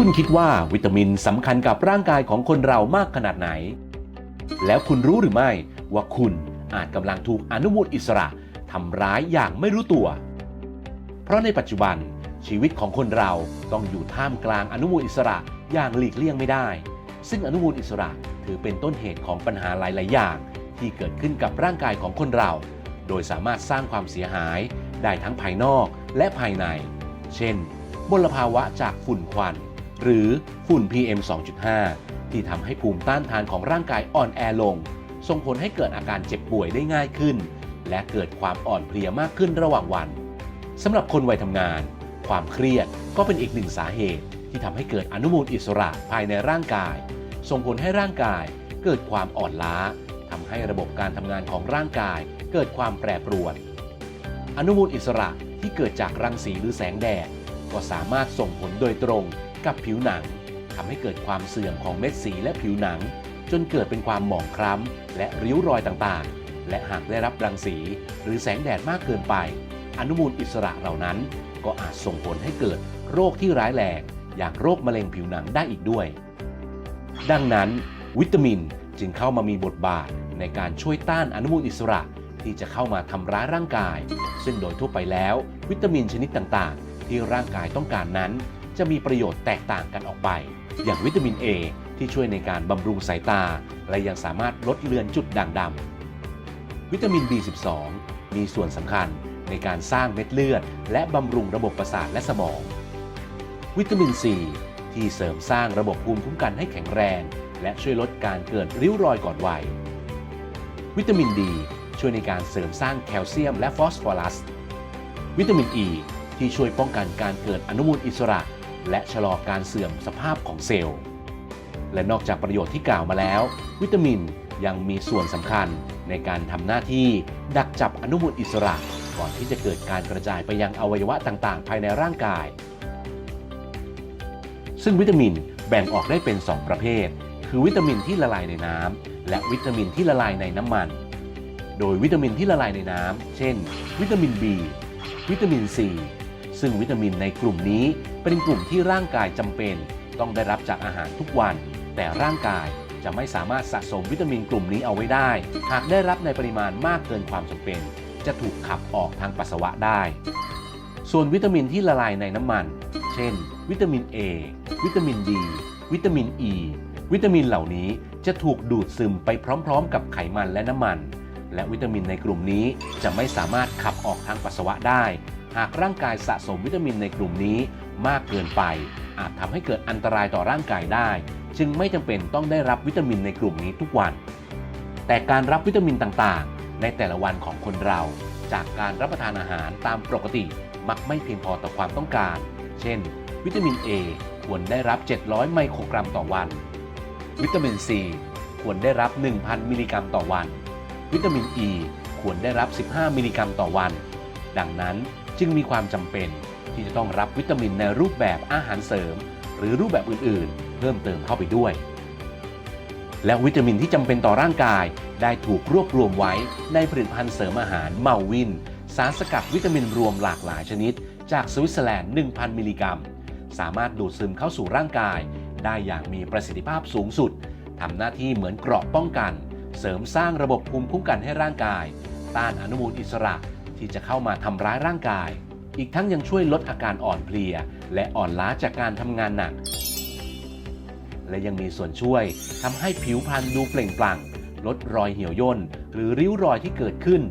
คุณคิดว่าวิตามินสำคัญกับร่างกายของคนเรามากขนาดไหน แล้วคุณรู้หรือไม่ว่าคุณอาจกำลังถูกอนุมูลอิสระทำร้ายอย่างไม่รู้ตัว เพราะในปัจจุบันชีวิตของคนเราต้องอยู่ท่ามกลางอนุมูลอิสระอย่างหลีกเลี่ยงไม่ได้ ซึ่งอนุมูลอิสระถือเป็นต้นเหตุของปัญหาหลาย ๆ อย่าง ที่เกิดขึ้นกับร่างกายของคนเรา โดยสามารถสร้างความเสียหายได้ทั้งภายนอกและภายใน เช่นมลภาวะจากฝุ่นควัน หรือฝุ่น PM 2.5 ที่ทำให้ภูมิต้านทานของร่างกายอ่อนแอลง ส่งผลให้เกิดอาการเจ็บป่วยได้ง่ายขึ้น และเกิดความอ่อนเพลียมากขึ้นระหว่างวันสำหรับคนวัยทำงาน ความเครียดก็เป็นอีกหนึ่งสาเหตุ ที่ทำให้เกิดอนุมูลอิสระภายในร่างกาย ส่งผลให้ร่างกายเกิดความอ่อนล้าทำให้ระบบการทำงานของร่างกายเกิดความแปรปรวน อนุมูลอิสระที่เกิดจากรังสีหรือแสงแดดก็สามารถส่งผลโดยตรง กับผิวหนังทำให้เกิดความเสื่อมของเม็ดสีและผิวหนัง จนเกิดเป็นความหมองคล้ำ และริ้วรอยต่างๆ และหากได้รับรังสี หรือแสงแดดมากเกินไป อนุมูลอิสระเหล่านั้น ก็อาจส่งผลให้เกิดโรคที่ร้ายแรงอย่างโรคมะเร็งผิวหนังได้อีกด้วย ดังนั้น วิตามินจึงเข้ามามีบทบาทในการช่วยต้านอนุมูลอิสระที่จะเข้ามาทำร้ายร่างกาย ซึ่งโดยทั่วไปแล้ว วิตามินชนิดต่างๆ ที่ร่างกายต้องการนั้น จะมีประโยชน์แตกต่างกันออกไป อย่างวิตามิน A ที่ช่วยในการบำรุงสายตา และยังสามารถลดเลือนจุดด่างดำวิตามิน B12 มีส่วนสำคัญในการสร้างเม็ดเลือด และบำรุงระบบประสาทและสมอง วิตามิน C ที่เสริมสร้างระบบภูมิคุ้มกันให้แข็งแรง และช่วยลดการเกิดริ้วรอยก่อนวัย วิตามิน D ช่วยในการเสริมสร้างแคลเซียมและฟอสฟอรัส วิตามิน E ที่ช่วยป้องกันการเกิดอนุมูลอิสระ และชะลอการเสื่อมสภาพของเซลล์ และนอกจากประโยชน์ที่กล่าวมาแล้ว วิตามินยังมีส่วนสำคัญในการทำหน้าที่ดักจับอนุมูลอิสระ ก่อนที่จะเกิดการกระจายไปยังอวัยวะต่างๆ ภายในร่างกาย ซึ่งวิตามินแบ่งออกได้เป็น 2 ประเภท คือวิตามินที่ละลายในน้ำและวิตามินที่ละลายในน้ำมัน โดยวิตามินที่ละลายในน้ำเช่น วิตามิน B วิตามิน C ซึ่งวิตามินในกลุ่มนี้เป็นกลุ่มที่ร่างกายจำเป็น ต้องได้รับจากอาหารทุกวัน แต่ร่างกายจะไม่สามารถสะสมวิตามินกลุ่มนี้เอาไว้ได้ หากได้รับในปริมาณมากเกินความจำเป็น จะถูกขับออกทางปัสสาวะได้ ส่วนวิตามินที่ละลายในน้ำมัน เช่น วิตามิน A วิตามิน D วิตามิน E วิตามินเหล่านี้จะถูกดูดซึมไปพร้อม ๆ กับไขมันและน้ำมัน และวิตามินในกลุ่มนี้จะไม่สามารถขับออกทางปัสสาวะได้ หากร่างกายสะสมวิตามินในกลุ่มนี้มากเกินไป อาจทำให้เกิดอันตรายต่อร่างกายได้ จึงไม่จำเป็นต้องได้รับวิตามินในกลุ่มนี้ทุกวัน แต่การรับวิตามินต่างๆ ในแต่ละวันของคนเรา จากการรับประทานอาหารตามปกติมักไม่เพียงพอต่อความต้องการ เช่น วิตามิน A ควรได้รับ 700 ไมโครกรัมต่อวัน วิตามิน C ควรได้รับ 1,000 มิลลิกรัมต่อวัน วิตามิน E ควรได้รับ 15 มิลลิกรัมต่อวัน ดังนั้น จึงมีความจำเป็นที่จะต้องรับวิตามินในรูปแบบอาหารเสริม หรือรูปแบบอื่นๆ เพิ่มเติมเข้าไปด้วย และวิตามินที่จำเป็นต่อร่างกายได้ถูกรวบรวมไว้ในผลิตภัณฑ์เสริมอาหารเมาวิน สารสกัดวิตามินรวมหลากหลายชนิด จากสวิตเซอร์แลนด์ 1,000 มิลลิกรัม สามารถดูดซึมเข้าสู่ร่างกาย ได้อย่างมีประสิทธิภาพสูงสุดทำหน้าที่เหมือนเกราะป้องกัน เสริมสร้างระบบภูมิคุ้มกันให้ร่างกาย ต้านอนุมูลอิสระ ที่จะเข้ามาทำร้ายร่างกาย อีกทั้งยังช่วยลดอาการอ่อนเพลีย และอ่อนล้าจากการทำงานหนัก และยังมีส่วนช่วยทำให้ผิวพรรณดูเปล่งปลั่ง ลดรอยเหี่ยวย่น หรือริ้วรอยที่เกิดขึ้น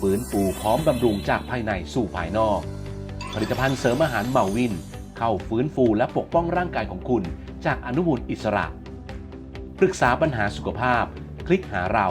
ฟื้นฟูพร้อมบำรุงจากภายในสู่ภายนอก ผลิตภัณฑ์เสริมอาหารเมาวิน เข้าฟื้นฟูและปกป้องร่างกายของคุณ จากอนุมูลอิสระ ปรึกษาปัญหาสุขภาพ คลิกหาเรา